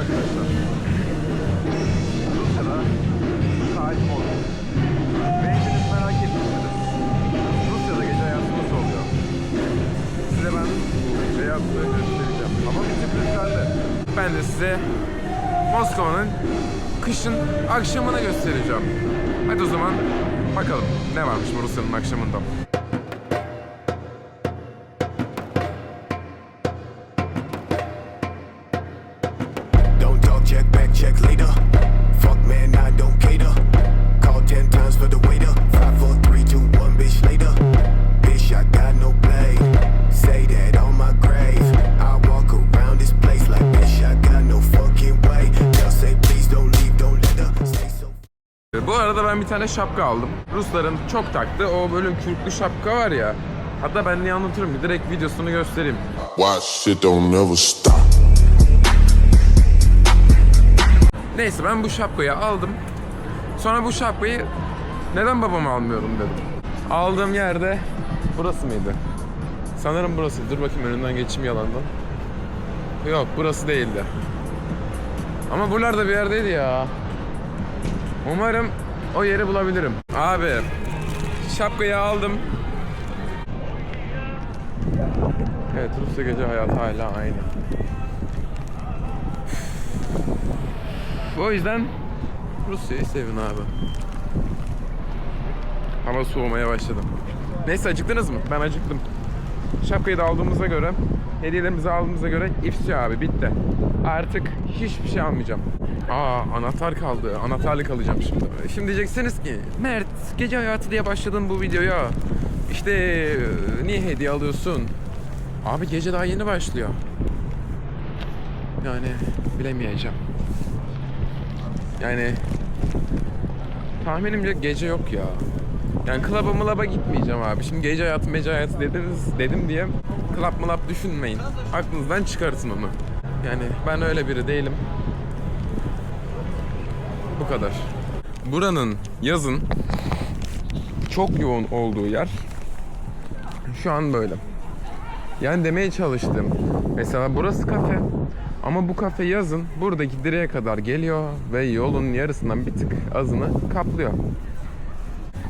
arkadaşlar. 10. Ve hepiniz merak etmişsiniz. Rusya'da gece hayatı nasıl? Size ben bu hayatını göstereceğim. Ama bir sürprizlerle. Ben de size Moskova'nın kışın akşamını göstereceğim. Hadi o zaman bakalım ne varmış bu Rusya'nın akşamında. Arada ben bir tane şapka aldım. Rusların çok taktığı o bölüm kürklü şapka var ya. Hatta ben niye anlatırım ki direkt videosunu göstereyim. Why shit don't never stop. Neyse ben bu şapkayı aldım. Sonra bu şapkayı neden babama almıyorum dedim. Aldığım yerde burası mıydı? Sanırım burası. Dur bakayım önünden geçeyim yalandan. Yok burası değildi. Ama buralarda bir yerdeydi ya. Umarım o yeri bulabilirim. Abi şapkayı aldım. Evet Rusya gece hayatı hala aynı. O yüzden Rusya'yı sevin abi. Hava soğumaya başladı. Neyse acıktınız mı? Ben acıktım. Şapkayı da aldığımıza göre, hediyelerimizi aldığımıza göre ifşa abi bitti. Artık hiçbir şey almayacağım. Aa anahtar kaldı. Anahtarlık alacağım şimdi. Şimdi diyeceksiniz ki Mert gece hayatı diye başladın bu videoya. İşte e, niye hediye alıyorsun? Abi gece daha yeni başlıyor. Yani bilemeyeceğim. Yani tahminimce gece yok ya. Yani klaba mılaba gitmeyeceğim abi. Şimdi gece hayatı mece hayatı dediniz, dedim diye klap mılap düşünmeyin. Aklınızdan çıkartın onu. Yani ben öyle biri değilim. Bu kadar. Buranın yazın çok yoğun olduğu yer şu an böyle. Yani demeye çalıştım. Mesela burası kafe. Ama bu kafe yazın buradaki direğe kadar geliyor ve yolun yarısından bir tık azını kaplıyor.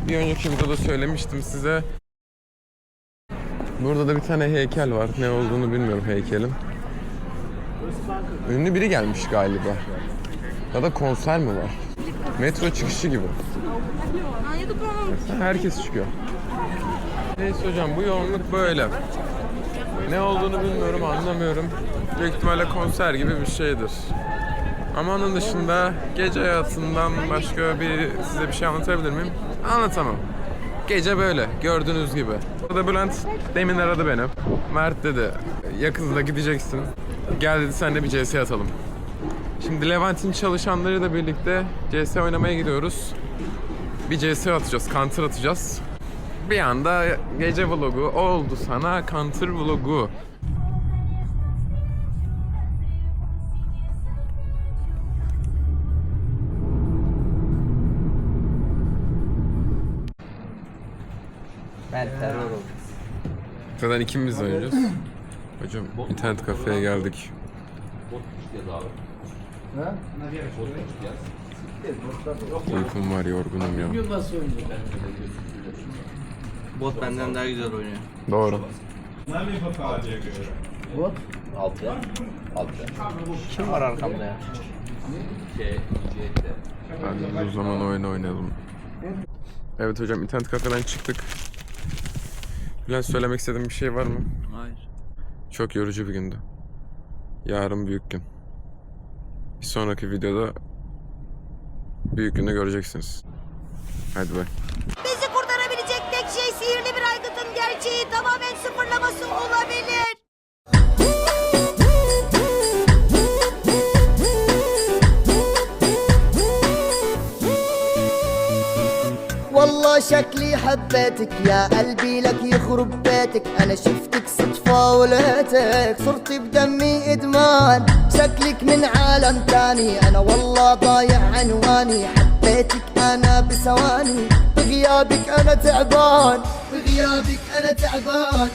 Bir önceki videoda söylemiştim size. Burada da bir tane heykel var. Ne olduğunu bilmiyorum heykelin. Ünlü biri gelmiş galiba. Ya da konser mi var? Metro çıkışı gibi. Herkes çıkıyor. Neyse hocam bu yoğunluk böyle. Ne olduğunu bilmiyorum, anlamıyorum. Büyük ihtimalle konser gibi bir şeydir. Ama onun dışında gece hayatından başka bir size bir şey anlatabilir miyim? Anlatamam. Gece böyle gördüğünüz gibi. Burada Bülent demin aradı beni. Mert dedi yakında gideceksin. Gel dedi sen de bir CS atalım. Şimdi Levent'in çalışanlarıyla birlikte CS oynamaya gidiyoruz. Bir CS atacağız, counter atacağız. Bir anda gece vlogu oldu sana counter vlogu. Ben terör oldum. Zaten ikimiz oynayacağız. Hocam internet kafeye geldik. Uykum var yorgunum ya. Bot benden daha güzel oynuyor. Doğru. Bot? Altı. Altı. Kim var arkamda ya? Hadi o zaman oyun oynayalım. Evet hocam internet kafeden çıktık. Bülent söylemek istediğin bir şey var mı? Hayır. Çok yorucu bir gündü. Yarın büyük gün. Bir sonraki videoda büyük günü göreceksiniz. Hadi bay. Bizi kurtarabilecek tek şey sihirli bir aygıtın gerçeği tamamen sıfırlaması olabilir. شكلي حبيتك يا قلبي لك يخرب بيتك. أنا شفتك صدفة ولقيتك صرت بدمي إدمان. شكلك من عالم تاني أنا والله ضايع عنواني. حبيتك أنا بثواني بغيابك أنا تعبان. بغيابك أنا تعبان.